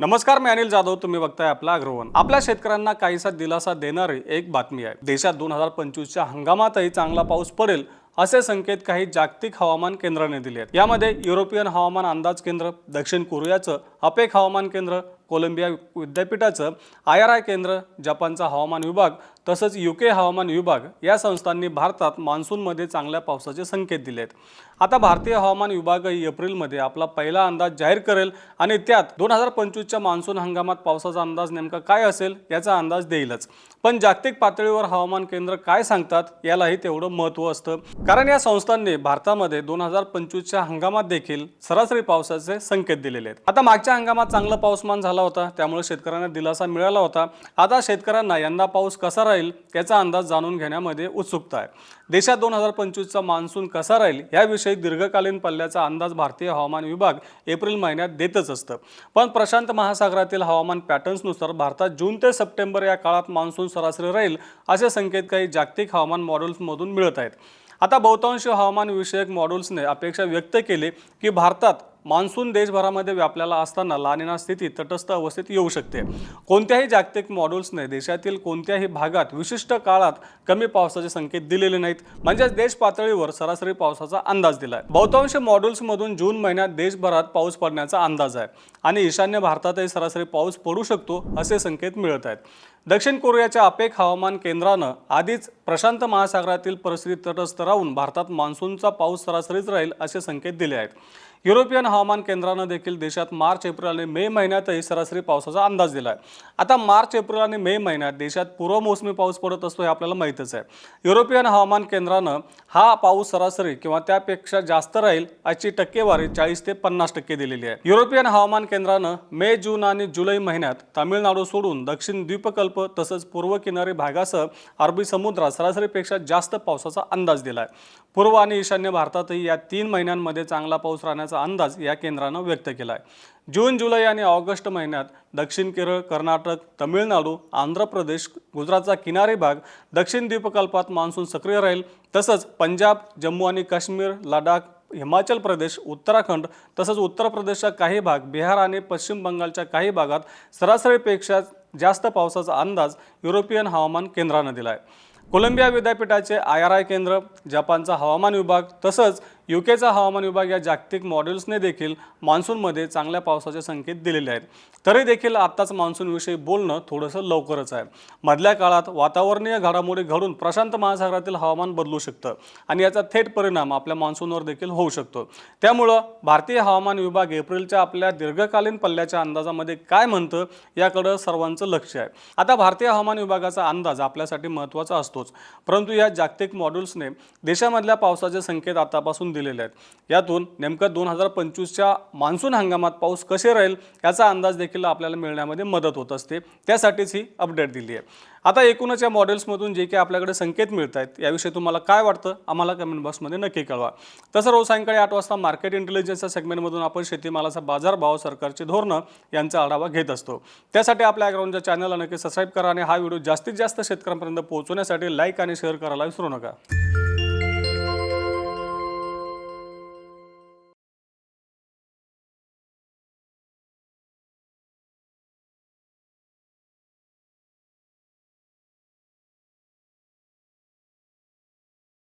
नमस्कार मी अनिल जाधव. तुम्ही बघताय आपला अग्रवन. आपल्या शेतकऱ्यांना काहीसा दिलासा देणारी एक बातमी आहे. देशात दोन हजार पंचवीसच्या हंगामातही चांगला पाऊस पडेल असे संकेत काही जागतिक हवामान केंद्राने दिले आहेत यामध्ये युरोपियन हवामान अंदाज केंद्र दक्षिण कोरियाचं अपेक हवामान केंद्र कोलंबिया विद्यापीठाचं आय आर आय केंद्र जपानचा हवामान विभाग तसंच यू के हवामान विभाग या संस्थांनी भारतात मान्सूनमध्ये चांगल्या पावसाचे संकेत दिले आहेत आता भारतीय हवामान विभागही एप्रिलमध्ये आपला पहिला अंदाज जाहीर करेल आणि त्यात दोन हजार पंचवीसच्या मान्सून हंगामात पावसाचा अंदाज नेमका काय असेल याचा अंदाज देईलच. पण जागतिक पातळीवर हवामान केंद्र काय सांगतात यालाही तेवढं महत्त्व असतं. कारण या संस्थांनी भारतामध्ये दोन हजार पंचवीसच्या हंगामात देखील सरासरी पावसाचे संकेत दिलेले आहेत. आता मागच्या हंगामात चांगलं पाऊसमान झाला होता. त्यामुळे शेतकऱ्यांना दिलासा मिळाला होता. आता शेतकऱ्यांना यंदा पाऊस कसा राहील याचा अंदाज जाणून घेण्यामध्ये उत्सुकता आहे. देशात दोन हजार पंचवीसचा मान्सून कसा राहील याविषयी दीर्घकालीन पल्ल्याचा अंदाज भारतीय हवामान विभाग एप्रिल महिन्यात देतच असतं. पण प्रशांत महासागरातील हवामान पॅटर्न्सनुसार भारतात जून ते सप्टेंबर या काळात मान्सून सरासरी राहील असे संकेत काही जागतिक हवामान मॉडेल्समधून मिळत आहेत. आता बहुतांश हवामान विषयक मॉडेल्सने अपेक्षा व्यक्त केली की भारतात मान्सून देशभरामध्ये व्यापलेला असताना लानिना स्थिती तटस्थ अवस्थेत येऊ शकते. कोणत्याही जागतिक मॉडेल्सने देशातील कोणत्याही भागात विशिष्ट काळात कमी पावसाचे संकेत दिलेले नाहीत. म्हणजेच देश पातळीवर सरासरी पावसाचा अंदाज दिलाय. बहुतांश मॉडेल्समधून जून महिन्यात देशभरात पाऊस पडण्याचा अंदाज आहे आणि ईशान्य भारतातही सरासरी पाऊस पडू शकतो असे संकेत मिळत आहेत. दक्षिण कोरियाच्या अपेक हवामान केंद्रानं आधीच प्रशांत महासागरातील परिस्थिती तटस्थ राहून भारतात मान्सूनचा पाऊस सरासरीच राहील असे संकेत दिले आहेत. युरोपियन हवामान केंद्रानं देखील देशात मार्च एप्रिल आणि मे महिन्यातही सरासरी पावसाचा अंदाज दिला आहे आता मार्च एप्रिल आणि मे महिन्यात देशात पूर्व मोसमी पाऊस पडत असतो हे आपल्याला माहीतच आहे. युरोपियन हवामान केंद्रानं हा पाऊस सरासरी किंवा त्यापेक्षा जास्त राहील अशी टक्केवारी चाळीस ते पन्नास टक्के दिलेली आहे. युरोपियन हवामान केंद्रानं मे जून आणि जुलै महिन्यात तामिळनाडू सोडून दक्षिण द्वीपकल्प तसंच पूर्व किनारी भागासह अरबी समुद्रात सरासरीपेक्षा जास्त पावसाचा अंदाज दिला आहे पूर्व आणि ईशान्य भारतातही या तीन महिन्यांमध्ये चांगला पाऊस राहण्याचा अंदाज या केंद्रानं व्यक्त केला आहे जून जुलै आणि ऑगस्ट महिन्यात दक्षिण केरळ कर्नाटक तमिळनाडू आंध्र प्रदेश गुजरातचा किनारी भाग दक्षिण द्वीपकल्पात मान्सून सक्रिय राहील. तसंच पंजाब जम्मू आणि काश्मीर लडाख हिमाचल प्रदेश उत्तराखंड तसंच उत्तर प्रदेशचा काही भाग बिहार आणि पश्चिम बंगालच्या काही भागात सरासरीपेक्षा जास्त पावसाचा अंदाज युरोपियन हवामान केंद्रानं दिला आहे कोलंबिया विद्यापीठाचे आय आर आय केंद्र जपानचा हवामान विभाग तसंच यू केचा हवामान विभाग या जागतिक मॉडेल्सने देखील मान्सूनमध्ये चांगल्या पावसाचे संकेत दिलेले आहेत. तरी देखील आत्ताच मान्सूनविषयी बोलणं थोडंसं लवकरच आहे. मधल्या काळात वातावरणीय घडामोडी घडून प्रशांत महासागरातील हवामान बदलू शकतं आणि याचा थेट परिणाम आपल्या मान्सूनवर देखील होऊ शकतो. त्यामुळं भारतीय हवामान विभाग एप्रिलच्या आपल्या दीर्घकालीन पल्ल्याच्या अंदाजामध्ये काय म्हणतं याकडं सर्वांचं लक्ष आहे. आता भारतीय हवामान विभागाचा अंदाज आपल्यासाठी महत्त्वाचा असतोच. परंतु या जागतिक मॉड्यूल्सने देशामधल्या पावसाचे संकेत आतापासून दिलेले आहेत. यातून नेमकं दोन हजार पंचवीसच्या मान्सून हंगामात पाऊस कसे राहील याचा अंदाज देखील आपल्याला मिळण्यामध्ये मदत होत असते. त्यासाठीच ही अपडेट दिली आहे. आता एकूणच या मॉडेल्समधून जे काही आपल्याकडे संकेत मिळत आहेत याविषयी तुम्हाला काय वाटतं आम्हाला कमेंट बॉक्समध्ये नक्की कळवा. तसं रोज सायंकाळी आठ वाजता मार्केट इंटेलिजन्सच्या सेगमेंटमधून आपण शेतीमालाचा बाजारभाव सरकारची धोरणं यांचा आढावा घेत असतो. त्यासाठी आपल्या अग्राउंडच्या चॅनलला नक्की सबस्क्राईब करा आणि हा व्हिडिओ जास्तीत जास्त शेतकऱ्यांपर्यंत पोहोचवण्यासाठी लाईक आणि शेअर करायला विसरू नका.